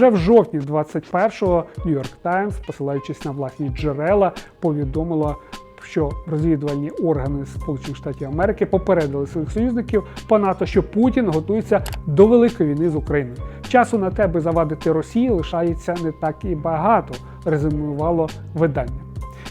Вже в жовтні 21-го Нью-Йорк Таймс, посилаючись на власні джерела, повідомило. Що розвідувальні органи Сполучених Штатів Америки попередили своїх союзників по НАТО, що Путін готується до великої війни з Україною. Часу на те, аби завадити Росії, лишається не так і багато, резюмувало видання.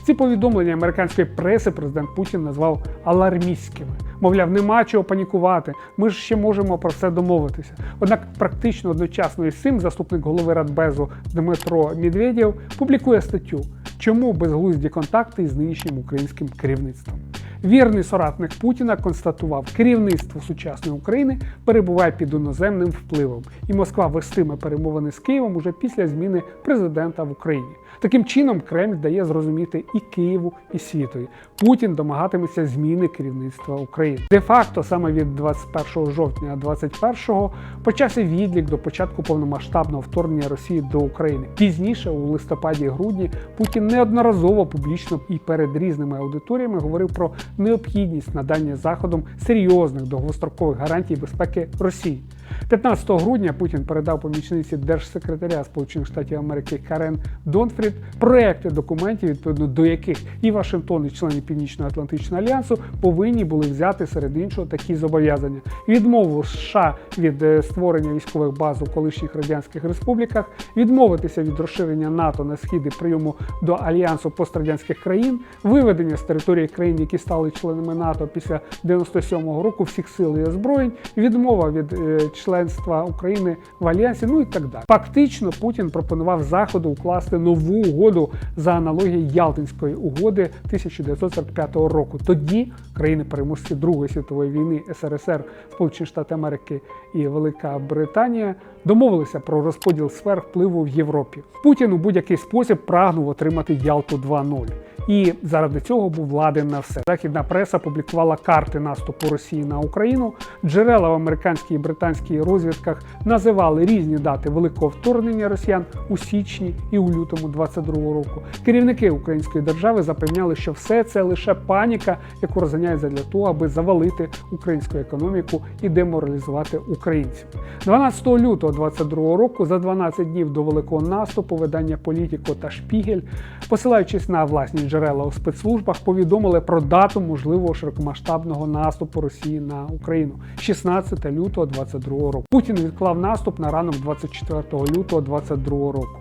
Ці повідомлення американської преси президент Путін назвав алармістськими. Мовляв, нема чого панікувати. Ми ж ще можемо про це домовитися. Однак, практично одночасно із цим заступник голови Радбезу Дмитро Медведєв публікує статтю, чому безглузді контакти із нинішнім українським керівництвом. Вірний соратник Путіна констатував, керівництво сучасної України перебуває під іноземним впливом, і Москва вестиме перемовини з Києвом уже після зміни президента в Україні. Таким чином, Кремль дає зрозуміти і Києву, і світові. Путін домагатиметься зміни керівництва України. Де-факто, саме від 21 жовтня 21-го почався відлік до початку повномасштабного вторгнення Росії до України. Пізніше, у листопаді-грудні, Путін неодноразово публічно і перед різними аудиторіями говорив про необхідність надання заходом серйозних довгострокових гарантій безпеки Росії. 15 грудня Путін передав помічниці держсекретаря Сполучених Штатів Америки Карен Донфрід проекти документів, відповідно до яких і Вашингтон, і члени Північно-Атлантичного альянсу повинні були взяти серед іншого такі зобов'язання: відмову США від е, створення військових баз у колишніх радянських республіках, відмовитися від розширення НАТО на схід і прийому до альянсу пострадянських країн, виведення з території країн, які стали членами НАТО після 97-го року всіх сил і озброєнь, відмова від е, членства України в альянсі, ну і так далі. Фактично, Путін пропонував заходу укласти нову угоду за аналогією Ялтинської угоди 1945 року. Тоді країни переможці Другої світової війни СРСР, Сполучені Штати Америки і Велика Британія домовилися про розподіл сфер впливу в Європі. Путін у будь-який спосіб прагнув отримати Ялту 2.0. І заради цього був ладен на все. Західна преса публікувала карти наступу Росії на Україну. Джерела в американській і британській розвідках називали різні дати великого вторгнення росіян у січні і у лютому 22-го року. Керівники української держави запевняли, що все це лише паніка, яку розганяють для того, аби завалити українську економіку і деморалізувати українців. 12 лютого 22-го року, за 12 днів до великого наступу, видання Політіко та Шпігель, посилаючись на власні джерела у спецслужбах, повідомили про дату можливого широкомасштабного наступу Росії на Україну 16 лютого 22 року. Путін відклав наступ на ранок 24 лютого 22 року.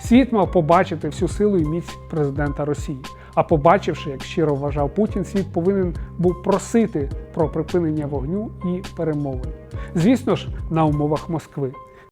Світ мав побачити всю силу і міць президента Росії. А побачивши, як щиро вважав Путін, світ повинен був просити про припинення вогню і перемовин. Звісно ж, на умовах Москви.